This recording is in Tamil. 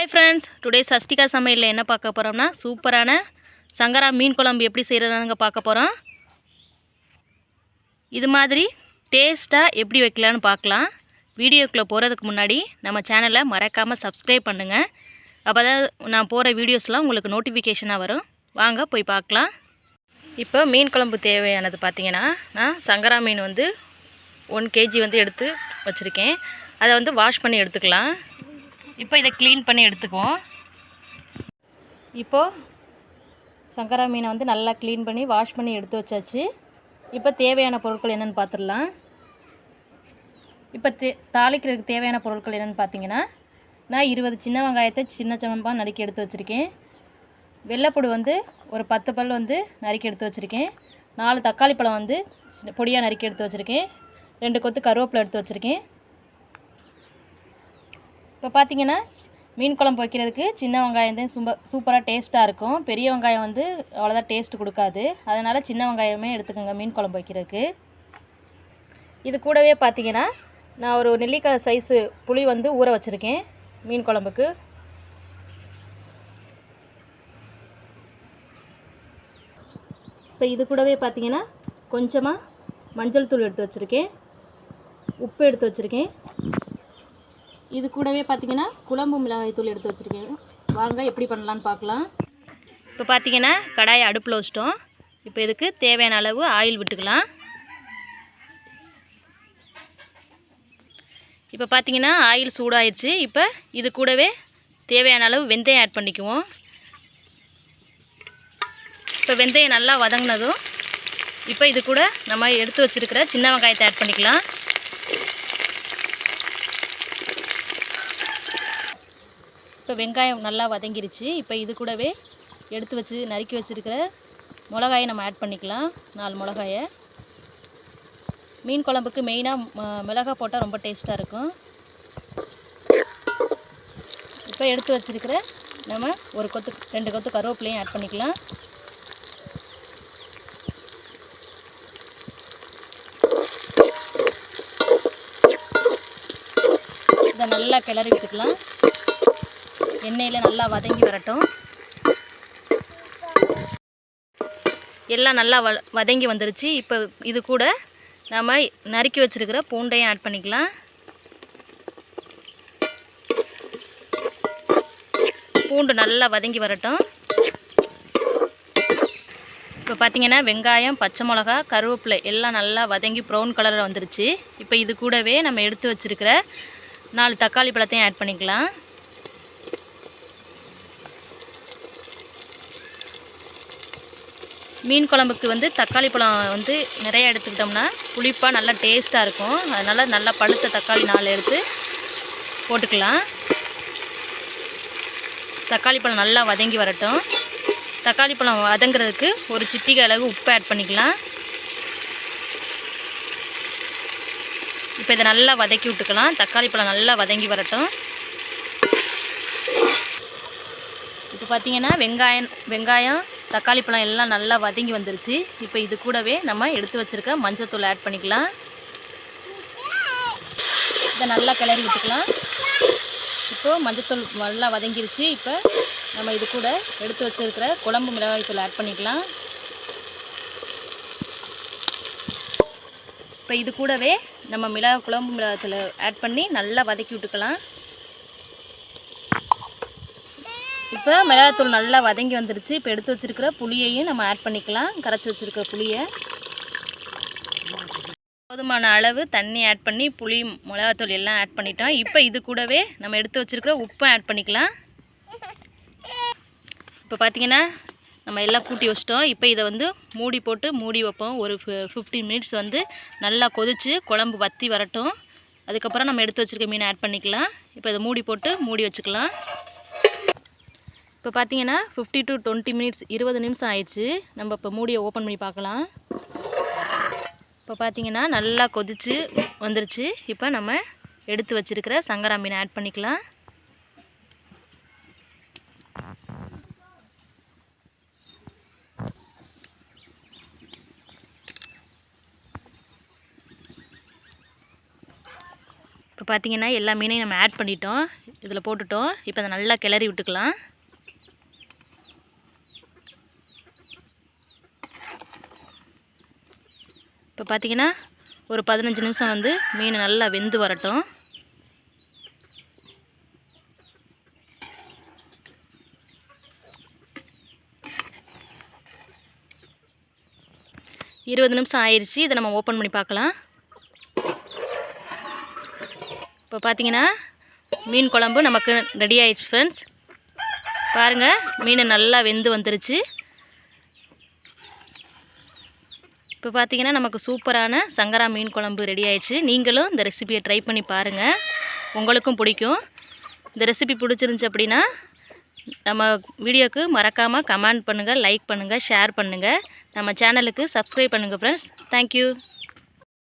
ஹாய் ஃப்ரெண்ட்ஸ் டுடே சஷ்டிகா சமையலில் என்ன பார்க்க போகிறோம்னா சூப்பரான சங்கரா மீன் குழம்பு எப்படி செய்கிறதாங்க பார்க்க போகிறோம் இது மாதிரி டேஸ்ட்டாக எப்படி வைக்கலான்னு பார்க்கலாம். வீடியோக்குள்ளே போகிறதுக்கு முன்னாடி நம்ம சேனலை மறக்காமல் சப்ஸ்கிரைப் பண்ணுங்கள் அப்போ தான் நான் போகிற வீடியோஸ்லாம் உங்களுக்கு நோட்டிஃபிகேஷனாக வரும். வாங்க போய் பார்க்கலாம். இப்போ மீன் குழம்பு தேவையானது பார்த்தீங்கன்னா நான் சங்கரா மீன் வந்து ஒன் கேஜி வந்து எடுத்து வச்சுருக்கேன். அதை வந்து வாஷ் பண்ணி எடுத்துக்கலாம். இப்போ இதை க்ளீன் பண்ணி எடுத்துக்குவோம். இப்போது சங்கரா மீனை வந்து நல்லா க்ளீன் பண்ணி வாஷ் பண்ணி எடுத்து வச்சாச்சு. இப்போ தேவையான பொருட்கள் என்னென்னு பார்த்துடலாம். இப்போ தே தாளிக்கிறதுக்கு தேவையான பொருட்கள் என்னென்னு பார்த்தீங்கன்னா நான் இருபது சின்ன வெங்காயத்தை சின்ன சமம்பாக நறுக்கி எடுத்து வச்சுருக்கேன். வெள்ளைப்பூடு வந்து ஒரு பத்து பல் வந்து நறுக்கி எடுத்து வச்சுருக்கேன். நாலு தக்காளி பழம் வந்து சின்ன பொடியாக நறுக்கி எடுத்து வச்சுருக்கேன். ரெண்டு கொத்து கருவேப்பிலை எடுத்து வச்சுருக்கேன். இப்போ பார்த்தீங்கன்னா மீன் குழம்பு வைக்கிறதுக்கு சின்ன வெங்காயம் தான் சும்ப சூப்பராக டேஸ்ட்டாக இருக்கும். பெரிய வெங்காயம் வந்து அவ்வளோதான் டேஸ்ட் கொடுக்காது. அதனால் சின்ன வெங்காயமே எடுத்துக்கோங்க மீன் குழம்பு வைக்கிறதுக்கு. இது கூடவே பார்த்தீங்கன்னா நான் ஒரு நெல்லிக்காய் சைஸு புளி வந்து ஊற வச்சுருக்கேன் மீன் குழம்புக்கு. இப்போ இது கூடவே பார்த்தீங்கன்னா கொஞ்சமாக மஞ்சள் தூள் எடுத்து வச்சுருக்கேன். உப்பு எடுத்து வச்சுருக்கேன். இது கூடவே பார்த்தீங்கன்னா குழம்பு மிளகாய் தூள் எடுத்து வச்சுருக்கேன். வாங்க எப்படி பண்ணலான்னு பார்க்கலாம். இப்போ பார்த்தீங்கன்னா கடாயை அடுப்பில் வச்சிட்டோம். இப்போ இதுக்கு தேவையான அளவு ஆயில் விட்டுக்கலாம். இப்போ பார்த்தீங்கன்னா ஆயில் சூடாயிடுச்சு இப்போ இது கூடவே தேவையான அளவு வெந்தயம் ஆட் பண்ணிக்குவோம். இப்போ வெந்தயம் நல்லா வதங்கினதும் இப்போ இது கூட நம்ம எடுத்து வச்சுருக்கிற சின்ன வெங்காயத்தை ஆட் பண்ணிக்கலாம். இப்போ வெங்காயம் நல்லா வதங்கிருச்சு. இப்போ இது கூடவே எடுத்து வச்சு நறுக்கி வச்சுருக்கிற மிளகாயை நம்ம ஆட் பண்ணிக்கலாம். நாலு மிளகாயை. மீன் குழம்புக்கு மெயினாக மிளகாய் போட்டால் ரொம்ப டேஸ்ட்டாக இருக்கும். இப்போ எடுத்து வச்சுருக்கிற நம்ம ஒரு கொத்து ரெண்டு கொத்து கருவேப்பிலையும் ஆட் பண்ணிக்கலாம். இதை நல்லா கிளறி விட்டுக்கலாம் எண்ணெயில் நல்லா வதங்கி வரட்டும். எல்லாம் நல்லா வ வதங்கி வந்துருச்சு. இப்போ இது கூட நம்ம நறுக்கி வச்சுருக்கிற பூண்டையும் ஆட் பண்ணிக்கலாம். பூண்டு நல்லா வதங்கி வரட்டும். இப்போ பார்த்தீங்கன்னா வெங்காயம் பச்சை மிளகா கருவேப்பிலை எல்லாம் நல்லா வதங்கி ப்ரௌன் கலரில் வந்துருச்சு. இப்போ இது கூடவே நம்ம எடுத்து வச்சுருக்கிற நாலு தக்காளி பழத்தையும் ஆட் பண்ணிக்கலாம். மீன் குழம்புக்கு வந்து தக்காளி பழம் வந்து நிறைய எடுத்துக்கிட்டோம்னா புளிப்பாக நல்லா டேஸ்ட்டாக இருக்கும். அதனால் நல்லா பழுத்த தக்காளி நாலு எடுத்து போட்டுக்கலாம். தக்காளி பழம் நல்லா வதங்கி வரட்டும். தக்காளி பழம் வதங்குறதுக்கு ஒரு சிட்டிகை அளவு உப்பு ஆட் பண்ணிக்கலாம். இப்போ இதை நல்லா வதக்கி விட்டுக்கலாம். தக்காளி பழம் நல்லா வதங்கி வரட்டும். இப்போ பார்த்தீங்கன்னா வெங்காயம் வெங்காயம் தக்காளி பழம் எல்லாம் நல்லா வதங்கி வந்துருச்சு. இப்போ இது கூடவே நம்ம எடுத்து வச்சுருக்க மஞ்சத்தூள் ஆட் பண்ணிக்கலாம். இதை நல்லா கிளறி விட்டுக்கலாம். இப்போது மஞ்சத்தூள் நல்லா வதங்கிருச்சு. இப்போ நம்ம இது கூட எடுத்து வச்சுருக்கிற குழம்பு மிளகாய் தூள் ஆட் பண்ணிக்கலாம். இப்போ இது கூடவே நம்ம மிளகா குழம்பு மிளகாய் தூள் ஆட் பண்ணி நல்லா வதக்கி விட்டுக்கலாம். இப்போ மிளகாத்தூள் நல்லா வதங்கி வந்துருச்சு. இப்போ எடுத்து வச்சுருக்கிற புளியையும் நம்ம ஆட் பண்ணிக்கலாம். கரைச்சி வச்சுருக்கிற புளியை. போதுமான அளவு தண்ணி ஆட் பண்ணி புளி மிளகாத்தூள் எல்லாம் ஆட் பண்ணிட்டோம். இப்போ இது கூடவே நம்ம எடுத்து வச்சுருக்கிற உப்பும் ஆட் பண்ணிக்கலாம். இப்போ பார்த்தீங்கன்னா நம்ம எல்லாம் கூட்டி வச்சிட்டோம். இப்போ இதை வந்து மூடி போட்டு மூடி வைப்போம். ஒரு ஃபிஃப்டீன் மினிட்ஸ் வந்து நல்லா கொதித்து குழம்பு வற்றி வரட்டும். அதுக்கப்புறம் நம்ம எடுத்து வச்சுருக்க மீனை ஆட் பண்ணிக்கலாம். இப்போ இதை மூடி போட்டு மூடி வச்சுக்கலாம். இப்போ பார்த்தீங்கன்னா ஃபிஃப்டி டு டுவெண்ட்டி மினிட்ஸ் இருபது நிமிஷம் ஆயிடுச்சு. நம்ம இப்போ மூடியை ஓப்பன் பண்ணி பார்க்கலாம். இப்போ பார்த்தீங்கன்னா நல்லா கொதிச்சு வந்துருச்சு. இப்போ நம்ம எடுத்து வச்சுருக்கிற சங்கரா மீனை ஆட் பண்ணிக்கலாம். இப்போ பார்த்தீங்கன்னா எல்லா மீனையும் நம்ம ஆட் பண்ணிட்டோம். இதில் போட்டுட்டோம். இப்போ அதை நல்லா கிளறி விட்டுக்கலாம். இப்போ பார்த்தீங்கன்னா ஒரு பதினஞ்சு நிமிஷம் வந்து மீன் நல்லா வெந்து வரட்டும். இருபது நிமிஷம் ஆயிடுச்சு. இதை நம்ம ஓப்பன் பண்ணி பார்க்கலாம். இப்போ பார்த்தீங்கன்னா மீன் குழம்பு நமக்கு ரெடி ஆயிடுச்சு ஃப்ரெண்ட்ஸ் பாருங்கள் மீன் நல்லா வெந்து வந்துருச்சு. இப்போ பார்த்தீங்கன்னா நமக்கு சூப்பரான சங்கரா மீன் குழம்பு ரெடி ஆயிடுச்சு. நீங்களும் இந்த ரெசிபியை ட்ரை பண்ணி பாருங்கள் உங்களுக்கும் பிடிக்கும். இந்த ரெசிபி பிடிச்சிருந்துச்சி அப்படின்னா நம்ம வீடியோக்கு மறக்காமல் கமெண்ட் பண்ணுங்கள் லைக் பண்ணுங்கள் ஷேர் பண்ணுங்கள் நம்ம சேனலுக்கு சப்ஸ்கிரைப் பண்ணுங்கள் ஃப்ரெண்ட்ஸ் தேங்க்யூ